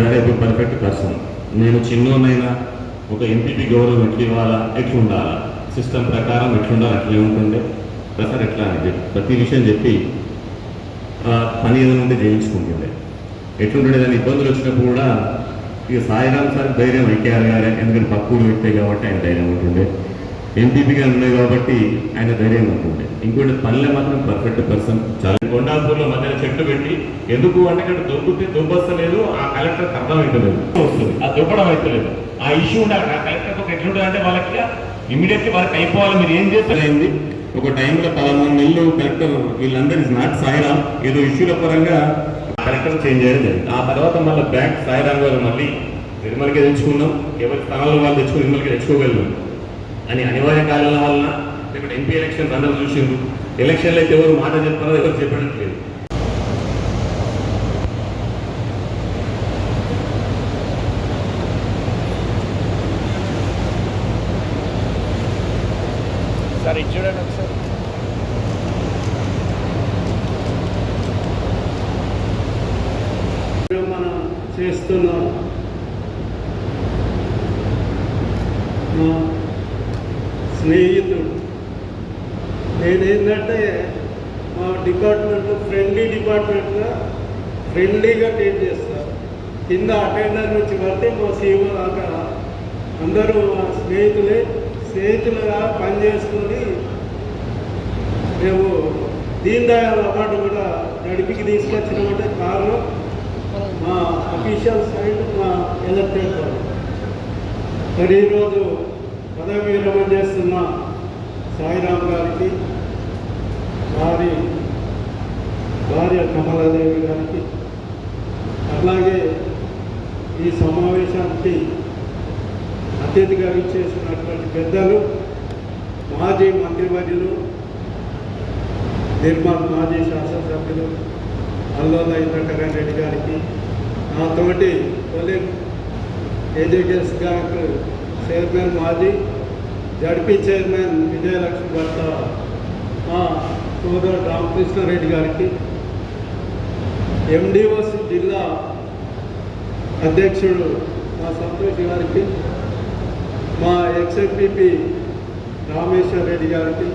చూడాలి ఇప్పుడు perfect person. నేను చిన్నోనైనా ఒక ఎంపీపీ గౌరవం ఎట్లా ఇవ్వాలా ఎట్లుండాలా? సిస్టమ్ ప్రకారం ఎట్లుండాలి అట్లే ఉంటుండే. ప్రసాద్ ఎట్లా అని చెప్పి ప్రతి విషయం చెప్పి పని ఏదైనా ఉంటే చేయించుకుంటుండే. ఎట్లుంటుండే దాని ఇబ్బందులు వచ్చినప్పుడు కూడా ఇక సాయిరామ్ సార్ ధైర్యం ఎక్కేయాలి కానీ ఎందుకంటే పక్కూరు వ్యక్తే కాబట్టి ఆయన ధైర్యం ఉంటుండే. ఎంపీపీగా ఉన్నాయి కాబట్టి ఆయన ధైర్యం ఉంటుండే. ఇంకోటి పనిలో మాత్రం పర్ఫెక్ట్ పర్సన్ చాలా కొండాపూర్లో మధ్యన చెట్లు పెట్టి ఎందుకు అంటే ఇక్కడ దొబ్బితే దొబ్బస్తలేదు ఆ కలెక్టర్ అర్థం అవుతలేదు వస్తుంది. ఆ దొబ్బడం అవుతలేదు ఆ ఇష్యూ ఉండాలి. ఆ కలెక్టర్ ఒక ఎట్లుంటుంది అంటే వాళ్ళకి ఇమీడియట్లీ వాళ్ళకి అయిపోవాలి. మీరు ఏం చేస్తారైంది ఒక టైంలో పదమూడు నెలలు కలెక్టర్ వీళ్ళందరూ ఇస్ నాట్ సాయిరామ్ ఏదో ఇష్యూల పరంగా కలెక్టర్ చేంజ్ చేయడం జరిగింది. ఆ తర్వాత మళ్ళీ బ్యాక్ సాయిరామ్ గారు మళ్ళీ నిర్మల్కి తెచ్చుకున్నాం. ఎవరి స్థానాల్లో వాళ్ళు తెచ్చుకుని నిర్మల్కి తెచ్చుకోగలిగాం. అని అనివార్య కారణాల వలన ఇక్కడ ఎంపీ ఎలక్షన్ అందరూ చూసిండ్రు. ఎలక్షన్లో అయితే ఎవరు మాట చెప్పారో ఎవరు చెప్పట్లేదు సార్ ఇది చూడండి ఒకసారి. మనం చేస్తున్న మా స్నేహితుడు నేనేంటంటే మా డిపార్ట్మెంట్ ఫ్రెండ్లీ డిపార్ట్మెంట్గా ఫ్రెండ్లీగా ట్రీట్ చేస్తారు. కింద అటెండర్ నుంచి పడితే మా సీఓ దాకా అందరూ మా స్నేహితులే స్నేహితులుగా పనిచేసుకొని మేము దీన్ దయాళ్ అవార్డు కూడా నడిపికి తీసుకొచ్చినామంటే కారణం మా అఫీషియల్ సైడ్ మా ఎలక్టెడ్ మరి ఈరోజు పదవి విరమణ చేస్తున్న సాయిరామ్ గారికి వారి భార్య కమలాదేవి గారికి అలాగే ఈ సమావేశానికి అతిథిగా ఇచ్చేసినటువంటి పెద్దలు మాజీ మంత్రివర్యులు నిర్మల్ మాజీ శాసనసభ్యులు అల్లోల ఇంద్రకరణ్ రెడ్డి గారికి నాతోటి కొలీగ్ ఏజేకేఎస్ బ్యాంక్ చైర్మన్ మాజీ జడ్పీ చైర్మన్ విజయలక్ష్మి భర్త మా సోదరు రామకృష్ణారెడ్డి గారికి ఎండిఓసి జిల్లా అధ్యక్షుడు మా సంతోష్ గారికి మా ఎక్స్ఎంపీపీ రామేశ్వర్ రెడ్డి గారికి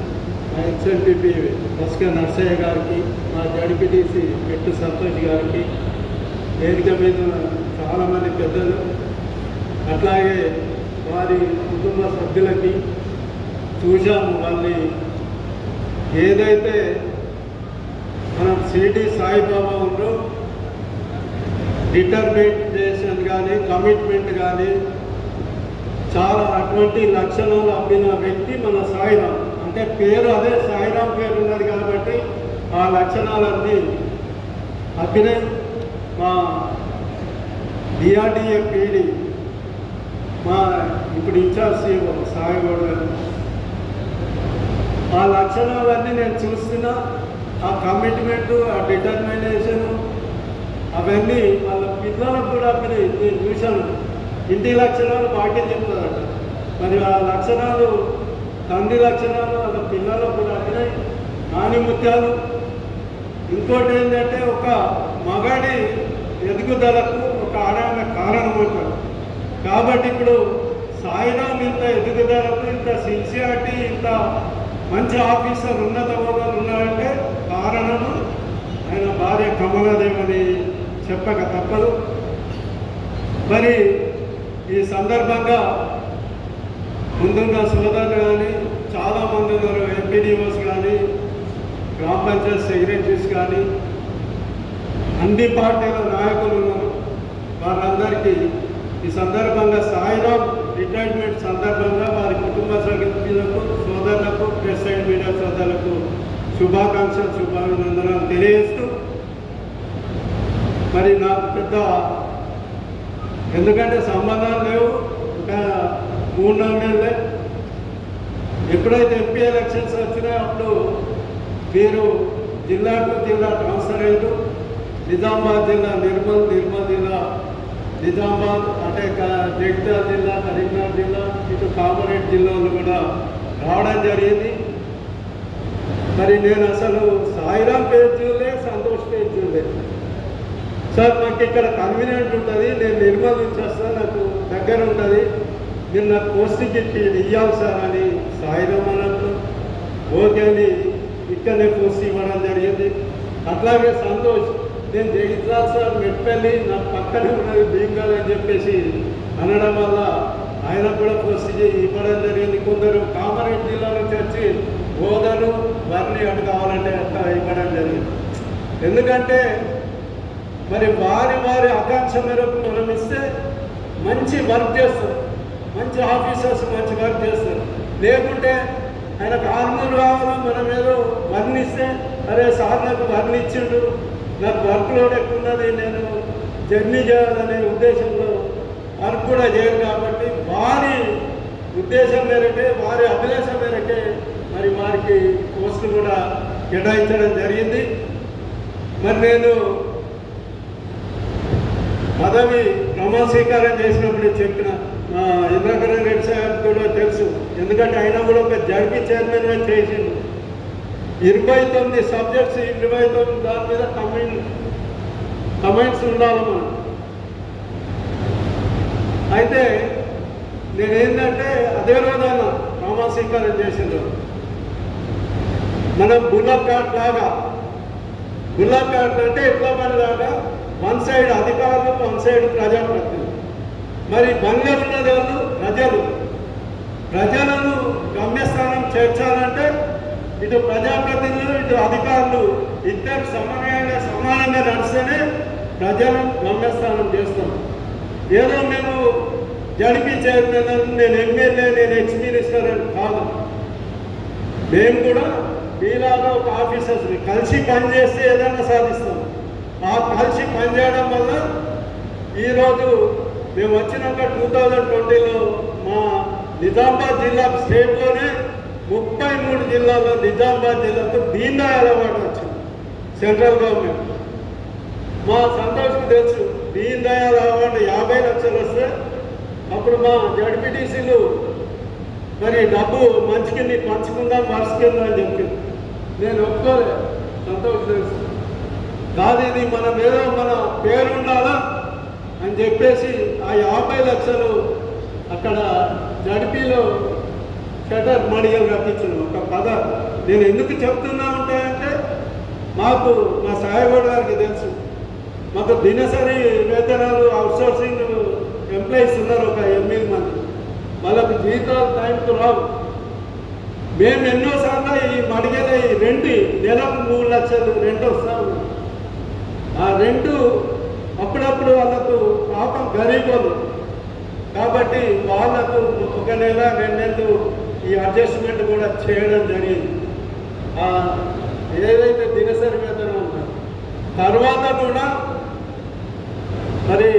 మా ఎక్స్ఎంపీపీ బస్క నర్సయ్య గారికి మా జడిపిటిసి పెట్టు సంతోష్ గారికి వేదిక మీద చాలామంది పెద్దలు అట్లాగే వారి కుటుంబ సభ్యులకి చూశాము. వాళ్ళని ఏదైతే షిరిడి సాయిబాబా ఉందో డిటర్మినేషన్ కానీ కమిట్మెంట్ కానీ చాలా అటువంటి లక్షణాలు అమ్మిన వ్యక్తి మన సాయిరాం అంటే పేరు అదే సాయిరాం పేరు ఉన్నది కాబట్టి ఆ లక్షణాలన్నీ అబ్బినాయి మా డిఆర్డిఏ పీడి మా ఇప్పుడు ఇన్ఛార్జ్ సీఓ సాయిగౌడ్ గారు. ఆ లక్షణాలన్నీ నేను చూస్తున్నా. ఆ కమిట్మెంట్ ఆ డిటర్మినేషన్ అవన్నీ వాళ్ళ పిల్లలకు కూడా అప్పుడు నేను చూశాను ఇంటి లక్షణాలు మాకే చెప్తారట. మరి ఆ లక్షణాలు తండ్రి లక్షణాలు వాళ్ళ పిల్లలకు కూడా అభినయ్ ఆనిముత్యాలు ఇంకోటి ఏంటంటే ఒక మగాడి ఎదుగుదలకు ఒక ఆడామె కారణమవుతాడు కాబట్టి ఇప్పుడు సాయిరామ్ ఇంత ఎదుగుదలకు ఇంత సిన్సియారిటీ ఇంత మంచి ఆఫీసర్ ఉన్నత హోదా కారణము ఆయన భార్య కమలాదేవని అని చెప్పక తప్పదు. మరి ఈ సందర్భంగా ముందున్న సోదరులు కానీ చాలామంది ఉన్నారు ఎంపీడీఓస్ కానీ గ్రామ పంచాయత్ సెక్రటరీస్ కానీ అన్ని పార్టీల నాయకులు ఉన్నారు. వారందరికీ ఈ సందర్భంగా సాయిరామ్ రిటైర్మెంట్ సందర్భంగా వారి కుటుంబ సభ్యులకు సోదరులకు ప్రెస్ అండ్ మీడియా సోదరులకు శుభాకాంక్షలు శుభాభినందనాలు తెలియజేస్తూ మరి నాకు పెద్ద ఎందుకంటే సంబంధాలు లేవు. ఇంకా మూడు నాలుగు నెలలే. ఎప్పుడైతే ఎంపీ ఎలక్షన్స్ వచ్చినాయో అప్పుడు మీరు జిల్లాకు జిల్లా ట్రాన్స్ఫర్ అయ్యారు. నిజామాబాద్ జిల్లా నిర్మల్ నిర్మల్ జిల్లా నిజామాబాద్ అంటే జగిత్యాల జిల్లా కరీంనగర్ జిల్లా ఇటు కామారెడ్డి జిల్లాలో కూడా రావడం జరిగింది. మరి నేను అసలు సాయిరాం పేరు చూడలే సంతోష్ పేరు చూడలే సార్ నాకు ఇక్కడ కన్వీనియంట్ ఉంటుంది నేను నిర్మల్ వచ్చేస్తా నాకు దగ్గర ఉంటుంది. మీరు నాకు పోస్టింగ్ ఇచ్చి ఇవ్వాలి సార్ అని సాయిరామ్ అన్నట్టు ఓకే అని ఇక్కడనే పోస్ట్ ఇవ్వడం జరిగింది. అట్లాగే సంతోష్ నేను జగిత్యాల సార్ మెట్పల్లి నా పక్కనే ఉన్నది భీంగాల్ అని చెప్పేసి అనడం వల్ల ఆయన కూడా పోస్ట్ ఇవ్వడం జరిగింది. కొందరు కామారెడ్డి జిల్లా నుంచి వచ్చి హోదాలు వారిని అటు కావాలంటే అట్లా ఇవ్వడం జరిగింది. ఎందుకంటే మరి వారి వారి ఆకాంక్ష మేరకు మనం ఇస్తే మంచి వర్క్ చేస్తారు. మంచి ఆఫీసర్స్ మంచి వర్క్ చేస్తారు. లేకుంటే ఆయనకు ఆర్మూలు కావాలి మనం ఏదో వర్ణిస్తే అరే సార్ నాకు వర్ణిచ్చిండు నాకు వర్క్ లోడ్ ఎక్కువ ఉన్నది నేను జర్నీ చేయాలనే ఉద్దేశంలో వర్క్ కూడా చేయరు కాబట్టి వారి ఉద్దేశం మేరకే వారి అభిలాషం మేరకే మరి వారికి పోస్టులు కూడా కేటాయించడం జరిగింది. మరి నేను పదవి ప్రమాణ స్వీకారం చేసినప్పుడు చెప్పిన మా ఇంద్రకరణ్ రెడ్డి సార్ కూడా తెలుసు. ఎందుకంటే ఆయన కూడా ఒక జడ్పీ చైర్మన్గా చేసిండు. ఇరవై తొమ్మిది సబ్జెక్ట్స్ ఇరవై తొమ్మిది దాని మీద కమెంట్ కమెంట్స్ ఉండాలి అయితే నేనేంటంటే అదే రోజైన ప్రమాణ స్వీకారం రోజు మనం బుల్లక్ కార్డ్ లాగా గులాబ్ కార్డు అంటే ఎట్లా పనిలాగా వన్ సైడ్ అధికారులు వన్ సైడ్ ప్రజాప్రతినిధులు. మరి బంగారు ఉన్నది వాళ్ళు ప్రజలు. ప్రజలను గమ్యస్థానం చేర్చాలంటే ఇటు ప్రజాప్రతినిధులు ఇటు అధికారులు ఇద్దరు సమన్వయంగా సమానంగా నడిస్తేనే ప్రజలను గమ్యస్థానం చేస్తాం. ఏదో మేము జడిపి చైర్మన్ నేను ఎమ్మెల్యే నేను ఎక్స్ మినిస్టర్ అని కాదు. మేము కూడా మీలాగా ఒక ఆఫీసర్స్ కలిసి పనిచేస్తే ఏదైనా సాధిస్తాం. ఆ కలిసి పనిచేయడం వల్ల ఈరోజు మేము వచ్చినాక టూ థౌజండ్ ట్వంటీలో మా నిజామాబాద్ జిల్లా స్టేట్లోనే ముప్పై మూడు జిల్లాల్లో నిజామాబాద్ జిల్లాకు దీన్ దయాళ్ అవార్డు వచ్చింది. Central government. మా సంతోషం తెలుసు దీన్ దయాళ్ అవార్డు యాభై లక్షలు వస్తే అప్పుడు మా జడ్పీటీసీలు మరి డబ్బు మంచికి నీ పంచుకుందా మర్చుకుందాం అని చెప్పింది. నేను ఒప్పుకోలే. సంతోషం తెలుసు. కాదు ఇది మన మీద మన పేరు ఉండాలా అని చెప్పేసి ఆ యాభై లక్షలు అక్కడ జడిపిలో షటర్ మడిగలు కట్టించిన ఒక పద. నేను ఎందుకు చెప్తున్నా ఉంటాయంటే మాకు మా సాయగౌడ్ గారికి తెలుసు. మాకు దినసరి వేతనాలు అవుట్సోర్సింగ్ ఎంప్లాయీస్ ఉన్నారు ఒక ఎనిమిది మంది జీవితాలు జీతాలు టైంకు రావు. మేము ఎన్నోసార్లు ఈ మడిగల ఈ రెండు నెలకు మూడు లక్షలు రెండు వస్తాము. ఆ రెండు అప్పుడప్పుడు వాళ్ళకు పాపం గరీబోలు. కాబట్టి వాళ్ళకు ఒక నెల రెండు నెలలు ఈ అడ్జస్ట్మెంట్ కూడా చేయడం జరిగింది. ఆ ఏదైతే దినసరి వేతనం ఉందో తర్వాత కూడా మరి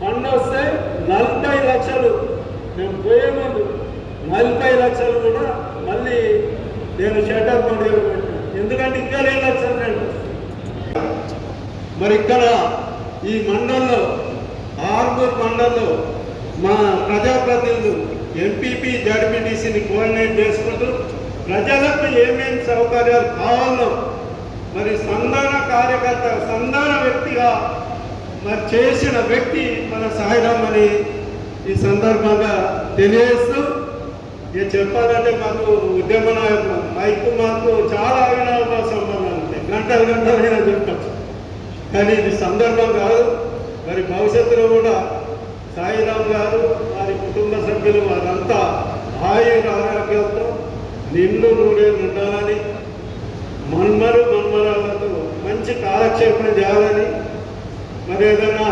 ఫండ్ వస్తే నలభై లక్షలు నేను పోయే ముందు నలభై లక్షలు కూడా మళ్ళీ నేను షటర్ పండుగ పెట్టాను. ఎందుకంటే ఇంకా రెండు లక్షలు రెండు మరి ఇక్కడ ఈ మండల్లో ఆర్మూర్ మండల్లో మా ప్రజాప్రతినిధులు ఎంపీపీ జడ్పీటీసీని కోఆర్డినేట్ చేసుకుంటూ ప్రజలకు ఏమేమి సౌకర్యాలు కావాలో మరి సంధాన కార్యకర్త సంధాన వ్యక్తిగా మరి చేసిన వ్యక్తి మన సాయిరామ్ అని ఈ సందర్భంగా తెలియజేస్తూ ఇక చెప్పాలంటే మాకు ఉద్యమ నాయకులు మైకు మాకు చాలా అవినాభ సంబంధాలు ఉంటాయి. గంటలు గంటలైనా చెప్పచ్చు. కానీ ఇది సందర్భం కాదు. మరి భవిష్యత్తులో కూడా సాయిరామ్ గారు వారి కుటుంబ సభ్యులు వారంతా ఆయుర ఆరోగ్యంతో నిండు నూరేళ్ళు ఉండాలని మన్మరు మన్మరాలతో మంచి కాలక్షేపం చేయాలని మరి ఏదైనా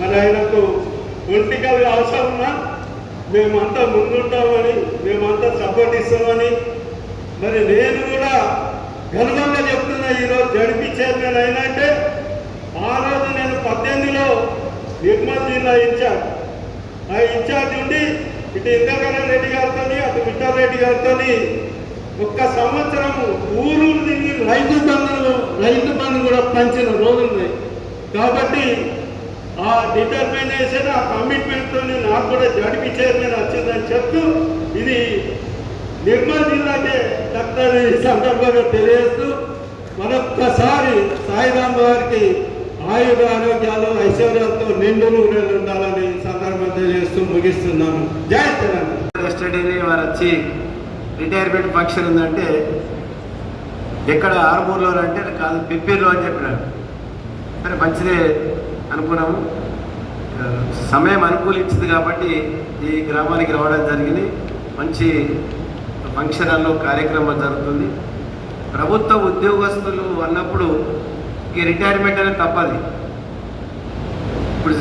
మరి ఆయనకు పొలిటికల్ అవసరం ఉన్నా మేమంతా ముందుంటామని మేమంతా సపోర్ట్ ఇస్తామని. మరి నేను కూడా గర్వంగా చెప్తున్నా ఈరోజు జడిపి చైర్మన్ అయినంటే ఆ రోజు నేను పద్దెనిమిదిలో నిర్మల్ జిల్లా ఇన్ఛార్జ్. ఆ ఇన్ఛార్జ్ ఉండి ఇటు ఇంద్రకరణ్ రెడ్డి గారితో అటు విఠల్ రెడ్డి గారితో ఒక్క సంవత్సరం ఊరు తిరిగి రైతు బంధువులు రైతు బంధు కూడా పంచిన రోజులున్నాయి కాబట్టి ఆ డిటర్మినేషన్ ఆ కమిట్మెంట్తో నాకు కూడా జడిపి చైర్మన్ వచ్చిందని చెప్తూ ఇది నిర్మల్ జిల్లాకే డాక్టర్ ఈ సందర్భంగా తెలియజేస్తూ మరొక్కసారి సాయిరామ్ గారికి ఆయుధ ఆరోగ్యాలు ఐశ్వర్యాలతో నిండు నూరేళ్ళు ఉండాలని సందర్భం తెలియజేస్తూ ముగిస్తున్నాను. జై తెలంగాణ. ఎస్టర్డేనే వారు వచ్చి రిటైర్మెంట్ ఫంక్షన్ ఉందంటే ఎక్కడ ఆర్మూర్లో అంటే కాదు పిప్పిర్లో అని చెప్పినాడు మరి మంచిదే. అనుకున్నాము. సమయం అనుకూలించింది కాబట్టి ఈ గ్రామానికి రావడం జరిగింది. మంచి ఫంక్షన్ హాల్లో కార్యక్రమం జరుగుతుంది. ప్రభుత్వ ఉద్యోగస్తులు అన్నప్పుడు ఈ రిటైర్మెంట్ అనేది తప్పది. ఇప్పుడు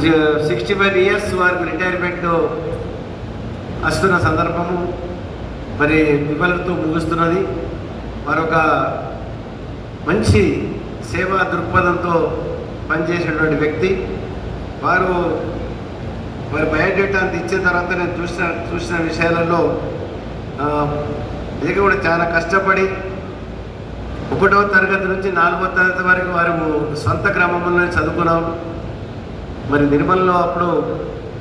సిక్స్టీ ఫైవ్ ఇయర్స్ వారికి రిటైర్మెంట్ వస్తున్న సందర్భము మరి విఫలతో ముగుస్తున్నది. మరొక మంచి సేవా దృక్పథంతో పనిచేసినటువంటి వ్యక్తి వారు వారి బయోడేటా అంత ఇచ్చిన తర్వాత నేను చూసిన చూసిన విషయాలలో ఇది కూడా చాలా కష్టపడి ఒకటవ తరగతి నుంచి నాలుగవ తరగతి వరకు వారు సొంత గ్రామంలోనే చదువుకున్నాం. మరి నిర్మల్లో అప్పుడు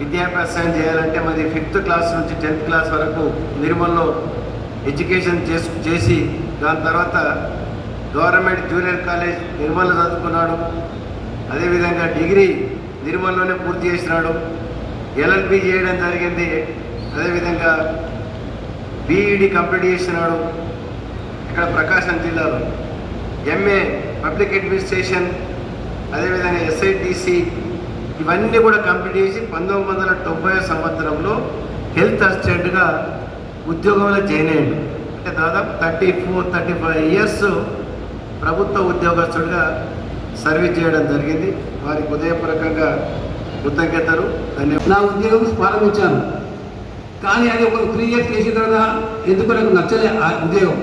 విద్యాభ్యాసం చేయాలంటే మరి ఫిఫ్త్ క్లాస్ నుంచి టెన్త్ క్లాస్ వరకు నిర్మల్లో ఎడ్యుకేషన్ చేసు చేసి దాని తర్వాత గవర్నమెంట్ జూనియర్ కాలేజ్ నిర్మల్ చదువుకున్నాడు. అదేవిధంగా డిగ్రీ నిర్మల్లోనే పూర్తి చేసినాడు. ఎల్ఎల్బి చేయడం జరిగింది. అదేవిధంగా బీఈడి కంప్లీట్ చేసినాడు. ఇక్కడ ప్రకాశం జిల్లాలో. ఎంఏ పబ్లిక్ అడ్మినిస్ట్రేషన్ అదేవిధంగా ఎస్ఐటిసి ఇవన్నీ కూడా కంప్లీట్ చేసి పంతొమ్మిది వందల తొంభై సంవత్సరంలో హెల్త్ అసిస్టెంట్గా ఉద్యోగంలో జాయిన్ అయ్యాడు. అంటే దాదాపు thirty four thirty five years ప్రభుత్వ ఉద్యోగస్తుడిగా సర్వీస్ చేయడం జరిగింది. వారికి హృదయపూర్వకంగా కృతజ్ఞతలు ధన్యవాదాలు. నా ఉద్యోగం ప్రారంభించాను. కానీ అది ఒక త్రీ ఇయర్స్ చేసిన తర్వాత ఎందుకు నాకు నచ్చలే ఆ ఉద్యోగం?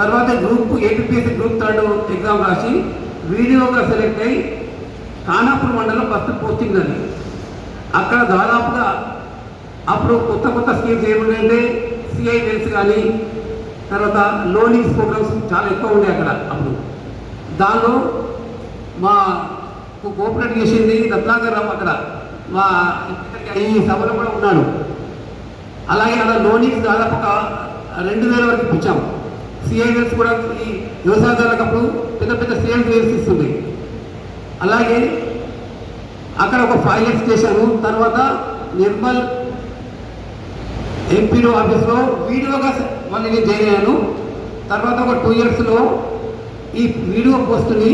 తర్వాత group APSC group third exam రాసి వీడియోగా సెలెక్ట్ అయ్యి ఖానాపూర్ మండలం ఫస్ట్ పోస్టింగ్ అది. అక్కడ దాదాపుగా అప్పుడు కొత్త కొత్త స్కీమ్స్ ఏముండే సిఐ వెల్స్ కానీ తర్వాత లోనింగ్స్ ప్రోగ్రామ్స్ చాలా ఎక్కువ ఉండే అక్కడ అప్పుడు. దానిలో మా కోఆపరేట్ చేసింది రత్నాకర్ రావు అక్కడ. మా ఈ సభలో కూడా ఉన్నాడు. అలాగే అలా లోనికి దాదాపు ఒక రెండు వేల వరకు ఇప్పించాం. సిఐఎల్స్ కూడా ఈ వ్యవసాయదారులకప్పుడు పెద్ద పెద్ద సిఐఎల్స్ ఇస్తుంది. అలాగే అక్కడ ఒక ఫైవ్ ఇయర్స్ చేశాను తర్వాత నిర్మల్ ఎంపీలో ఆఫీస్లో వీడియోగా మళ్ళీ నేను జాయిన్ అయ్యాను. తర్వాత ఒక టూ ఇయర్స్లో ఈ వీడియో పోస్టుని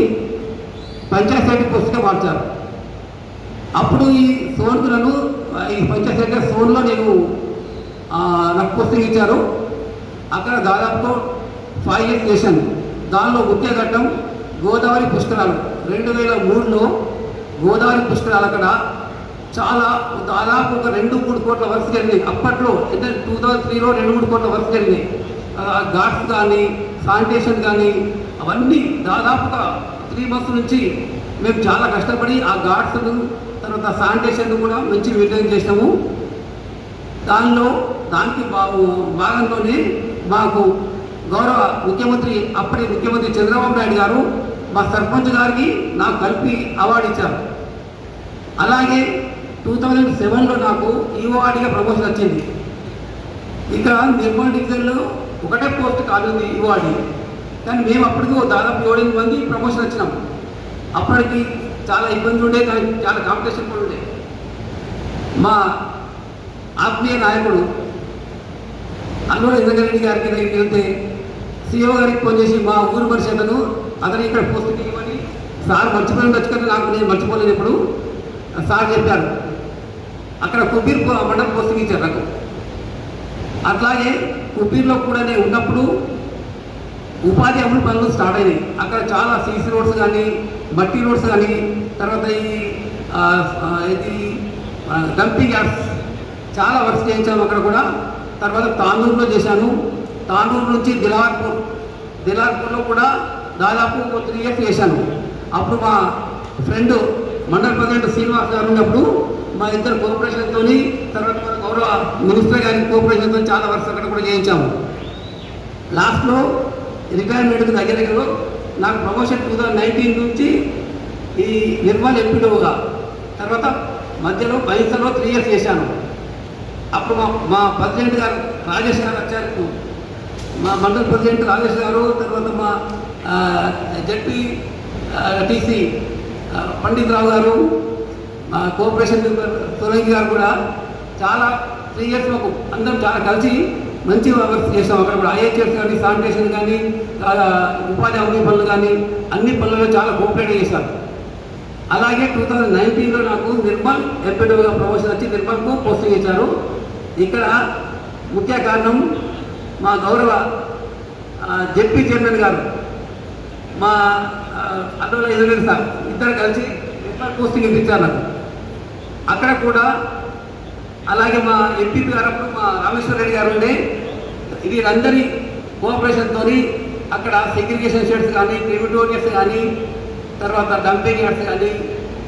పంచాయత్ సెక్రటరీ పోస్ట్గా మార్చారు అప్పుడు ఈ సోదరులను ఈ పంచాయత్ సోన్లో నేను నాకు పోస్టింగ్ ఇచ్చారు. అక్కడ దాదాపు ఫైవ్ ఇయర్స్ చేశాను దానిలో ముఖ్య ఘట్టం గోదావరి పుష్కరాలు. రెండు వేల మూడులో గోదావరి పుష్కరాలు అక్కడ చాలా దాదాపు ఒక రెండు మూడు కోట్ల వర్క్ జరిగినాయి. అప్పట్లో అంటే టూ థౌజండ్ త్రీలో రెండు మూడు కోట్ల వర్క్ జరిగినాయి. ఘాట్స్ కానీ శానిటేషన్ కానీ అవన్నీ దాదాపుగా సిటీ బస్సు నుంచి మేము చాలా కష్టపడి ఆ ఘాట్స్ను తర్వాత శానిటేషన్ కూడా మంచి మెయింటైన్ చేసినాము. దానిలో దానికి బాగు భాగంలోనే మాకు గౌరవ ముఖ్యమంత్రి అప్పటి ముఖ్యమంత్రి చంద్రబాబు నాయుడు గారు మా సర్పంచ్ గారికి నాకు కలిపి అవార్డు ఇచ్చారు. అలాగే టూ థౌజండ్ సెవెన్లో నాకు ఈఓఆర్డిగా ప్రమోషన్ వచ్చింది. ఇక్కడ నిర్మల్ డివిజన్లో ఒకటే పోస్ట్ కాదు ఈఓఆర్డి కానీ మేము అప్పటికి దాదాపు ఏడెనిమిది మంది ప్రమోషన్ వచ్చినాం. అప్పటికి చాలా ఇబ్బంది ఉండే కానీ చాలా కాంపిటీషన్ కూడా ఉండే. మా ఆత్మీయ నాయకుడు అల్లూరు ఇంద్రగరెడ్డి గారికి దగ్గరికి వెళ్తే సీఓ గారికి ఫోన్ చేసి మా ఊరు పరిషత్ను అతను ఇక్కడ పోస్ట్ ఇవ్వని సార్ మర్చిపోయిన వచ్చుకొని నాకు నేను మర్చిపోలేదు ఇప్పుడు సార్ చెప్పారు. అక్కడ కుబీర్ పో- మండలం పోస్ట్ ఇచ్చారు నాకు. అట్లాగే కుబీర్లో కూడా నేను ఉన్నప్పుడు ఉపాధి అమలు పనులు స్టార్ట్ అయినాయి. అక్కడ చాలా సీసీ రోడ్స్ కానీ మట్టి రోడ్స్ కానీ తర్వాత ఈ ఇది డంపింగ్ యార్డ్స్ చాలా వర్క్స్ చేయించాము అక్కడ కూడా. తర్వాత తాండూరులో చేశాను. తాండూరు నుంచి దిలార్పూర్ దిలార్పూర్లో కూడా దాదాపు త్రీ ఇయర్స్ చేశాను. అప్పుడు మా ఫ్రెండ్ మండల ప్రెసిడెంట్ శ్రీనివాస్ గారు ఉన్నప్పుడు మా ఇద్దరు కోఆపరేషన్తో తర్వాత మన గౌరవ మినిస్టర్ గారి కోఆపరేషన్తో చాలా వర్క్స్ అక్కడ కూడా చేయించాము. లాస్ట్లో రిటైర్మెంట్కి దగ్గర దగ్గరలో నాకు ప్రమోషన్ టూ థౌజండ్ నైన్టీన్ నుంచి ఈ నిర్మల్ ఎంపీడోగా తర్వాత మధ్యలో బైసలో త్రీ ఇయర్స్ చేశాను. అప్పుడు మా మా ప్రెసిడెంట్ గారు రాజేష్ గారు వచ్చారు మా మండల ప్రెసిడెంట్ రాజేష్ గారు తర్వాత మా జడ్పీ టీసీ పండిత్ రావు గారు మా కోఆపరేషన్ సోలంకి గారు కూడా చాలా త్రీ ఇయర్స్ మాకు అందరం చాలా కలిసి మంచి వర్క్ చేసాం అక్కడ కూడా. ఐహెచ్ఎస్ కానీ శానిటేషన్ కానీ ఉపాధి హామీ పనులు కానీ అన్ని పనులలో చాలా కోఆపరేట్ చేశారు. అలాగే టూ థౌజండ్ నైన్టీన్లో నాకు నిర్మల్ ఎంపీడీగా ప్రమోషన్ వచ్చి నిర్మల్కు పోస్టింగ్ ఇచ్చారు. ఇక్కడ ముఖ్య కారణం మా గౌరవ జెడ్పీ చైర్మన్ గారు మా అడ్డోల ఎదురు సార్ ఇద్దరు కలిసి నిర్మల్ పోస్టింగ్ ఇప్పించారు నాకు. అక్కడ కూడా అలాగే మా ఎంపీపీ గారు మా రామేశ్వర రెడ్డి గారు ఉండే. వీళ్ళందరి కోఆపరేషన్తో అక్కడ సెగ్రిగేషన్ షెడ్స్ కానీ క్రిమిటోరియస్ కానీ తర్వాత డంపింగ్ యార్డ్స్ కానీ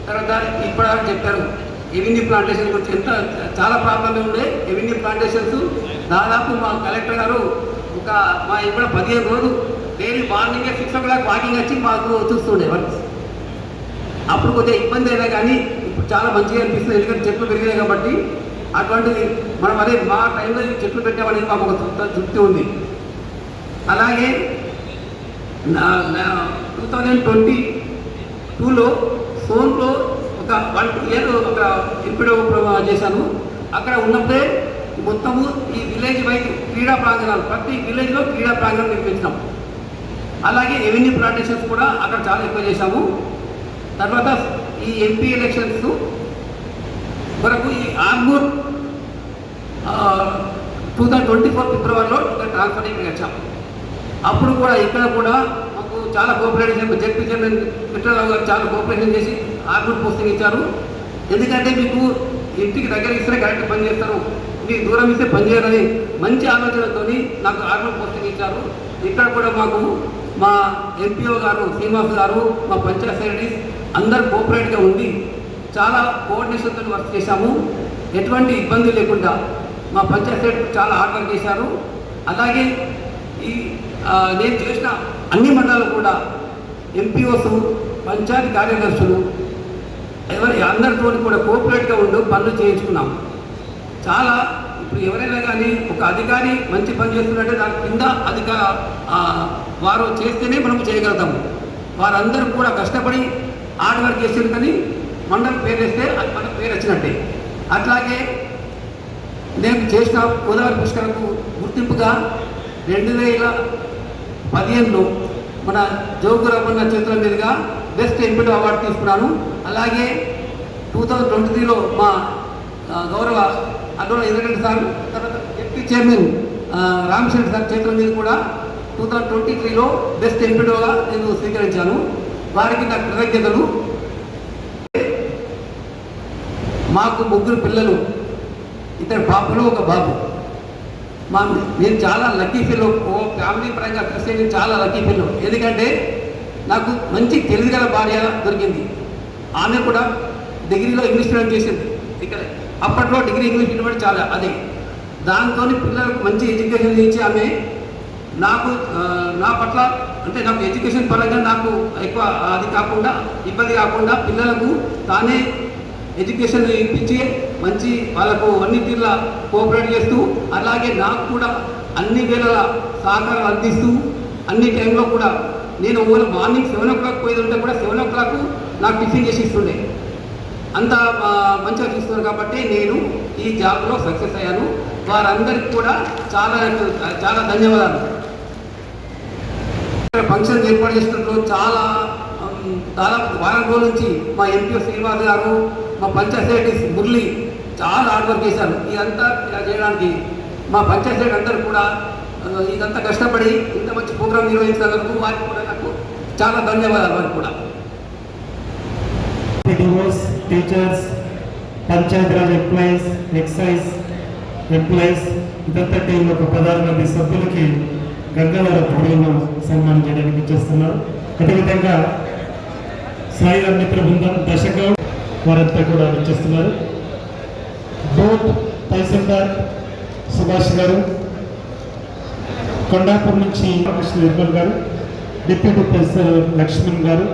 తర్వాత ఇప్పుడు చెప్పారు ఎవెన్యూ ప్లాంటేషన్ గురించి. ఎంత చాలా ప్రాబ్లమ్ ఉండే ఎవెన్యూ ప్లాంటేషన్స్ దాదాపు మా కలెక్టర్ గారు ఒక మా ఇప్పుడు పదిహేను రోజులు daily morning six o'clock walking వచ్చి మాకు చూస్తుండే వర్క్స్ అప్పుడు కొద్దిగా ఇబ్బంది అయినా కానీ ఇప్పుడు చాలా మంచిగా అనిపిస్తుంది. ఎందుకంటే చెట్లు పెరిగాయి కాబట్టి అటువంటిది మనం అదే మా టైంలో ఈ చెట్లు పెట్టామనేది మాకు ఒక తృప్తి- తృప్తి ఉంది. అలాగే టూ థౌజండ్ ట్వంటీ టూలో ఫోన్లో ఒక వన్ టూ ఇయర్ ఒక ఎంపీడో చేశాను. అక్కడ ఉన్నప్పుడే మొత్తము ఈ విలేజ్ వైజ్ క్రీడా ప్రాంగణాలు ప్రతి విలేజ్లో క్రీడా ప్రాంగణం నిర్మించినాం. అలాగే రెవెన్యూ ప్లాంటేషన్స్ కూడా అక్కడ చాలా ఎక్కువ చేశాము. తర్వాత ఈ ఎంపీ ఎలక్షన్స్ వరకు ఈ Armoor two thousand twenty four ఫిబ్రవరిలో ఇక్కడ ట్రాన్స్ఫర్ అయ్యి వచ్చాము అప్పుడు కూడా ఇక్కడ కూడా మాకు చాలా కోఆపరేషన్ జడ్పీ చైర్మన్ మిత్రరావు గారు చాలా కోఆపరేషన్ చేసి ఆర్మూర్ పోస్టింగ్ ఇచ్చారు. ఎందుకంటే మీకు ఇంటికి దగ్గర ఇస్తే కరెక్ట్ పని చేస్తారు. మీకు దూరం ఇస్తే పని మంచి ఆలోచనతో నాకు ఆర్మూర్ పోస్టింగ్ ఇచ్చారు. ఇక్కడ కూడా మాకు మా ఎంపీఓ గారు శ్రీనివాస్ గారు మా పంచాయత్ సెక్రటరీస్ అందరు కోఆపరేట్గా ఉండి చాలా కోఆర్డినేషన్తో వర్క్ చేశాము. ఎటువంటి ఇబ్బంది లేకుండా మా పంచాయత్ చాలా హార్డ్ వర్క్ చేశారు. అలాగే ఈ నేను చేసిన అన్ని మండలాలు కూడా ఎంపీఓస్ పంచాయతీ కార్యదర్శులు ఎవరి అందరితో కూడా కోఆపరేట్గా ఉండు పనులు చేయించుకున్నాం. చాలా ఇప్పుడు ఎవరైనా కానీ ఒక అధికారి మంచి పని చేస్తున్నట్టే దాని కింద అధిక వారు చేస్తేనే మనం చేయగలుగుతాము. వారందరూ కూడా కష్టపడి హార్డ్ వర్క్ చేసారు కానీ మండలం పేరు వేస్తే అది మన పేరు వచ్చినట్టే. అట్లాగే నేను చేసిన గోదావరి పుష్కరకు గుర్తింపుగా రెండు వేల పదిహేనులో మన జోగురమన్న చేతుల మీదుగా బెస్ట్ ఎంపీడో అవార్డు తీసుకున్నాను. అలాగే టూ థౌజండ్ ట్వంటీ త్రీలో మా గౌరవ అడ్డోల ఇంద్రెడ్డి సార్ తర్వాత డిప్యూటీ చైర్మన్ ఆ, రామచంద్ర సార్ చేతుల మీద కూడా టూ థౌజండ్ ట్వంటీ త్రీలో బెస్ట్ ఎంపీడోగా నేను స్వీకరించాను. వారికి నా కృతజ్ఞతలు. మాకు ముగ్గురు పిల్లలు ఇద్దరు బాబులు ఒక బాబు. మా నేను చాలా లక్కీ ఫీల్ ఓ ఫ్యామిలీ పరంగా చూస్తే నేను చాలా లక్కీ ఫీల్ ఎందుకంటే నాకు మంచి తెలివిగల భార్య దొరికింది. ఆమె కూడా డిగ్రీలో ఇంగ్లీష్ మీడియం చేసింది. ఇక్కడ అప్పట్లో డిగ్రీ ఇంగ్లీష్ మీడియం చాలా అది. దాంతో పిల్లలకు మంచి ఎడ్యుకేషన్ ఇచ్చి ఆమె నాకు నా పట్ల అంటే నాకు ఎడ్యుకేషన్ పరంగా నాకు ఎక్కువ అది కాకుండా ఇబ్బంది కాకుండా పిల్లలకు తానే ఎడ్యుకేషన్ ఇప్పించి మంచి వాళ్ళకు అన్ని తీర్ల కోఆపరేట్ చేస్తూ అలాగే నాకు కూడా అన్ని వేళల సహకారం అందిస్తూ అన్ని టైంలో కూడా నేను ఒకవేళ మార్నింగ్ సెవెన్ ఓ క్లాక్ పోయి ఉంటే కూడా సెవెన్ ఓ క్లాక్ నాకు టిఫిన్ చేసి ఇస్తుండే. అంత మంచిగా చూస్తున్నారు కాబట్టి నేను ఈ జాబ్లో సక్సెస్ అయ్యాను. వారందరికీ కూడా చాలా చాలా ధన్యవాదాలు. ఫంక్షన్ ఏర్పాటు చేసినట్లు చాలా దాదాపు వారం రోజుల నుంచి మా ఎంపీ శ్రీనివాస్ గారు మా పంచాయత్ మురళి చాలా హార్డ్ వర్క్ చేశారు. ఇదంతా ఇలా చేయడానికి మా పంచాయత్ అందరూ కూడా ఇదంతా కష్టపడి ఇంత మంచి ప్రోగ్రాం నిర్వహించినందుకు వారికి కూడా నాకు చాలా ధన్యవాదాలు వారికి కూడా. Teachers teachers, panchayat raj employees excise employees ఇదంతా టీం ఒక పదహారు మంది సభ్యులకి గంగాధర పౌర్ణం సన్మానం చేయడానికి ఇచ్చేస్తున్నారు అదేవిధంగా సాయి మిత్ర బృందం దశగౌడ్ వారంతా కూడా వచ్చేస్తున్నారు. బోట్ తహసీల్దార్ సుభాష్ గారు కొండాపూర్ నుంచి కృష్ణ నిర్మల్ గారు డిప్యూటీ తహసీల్దార్ లక్ష్మణ్ గారు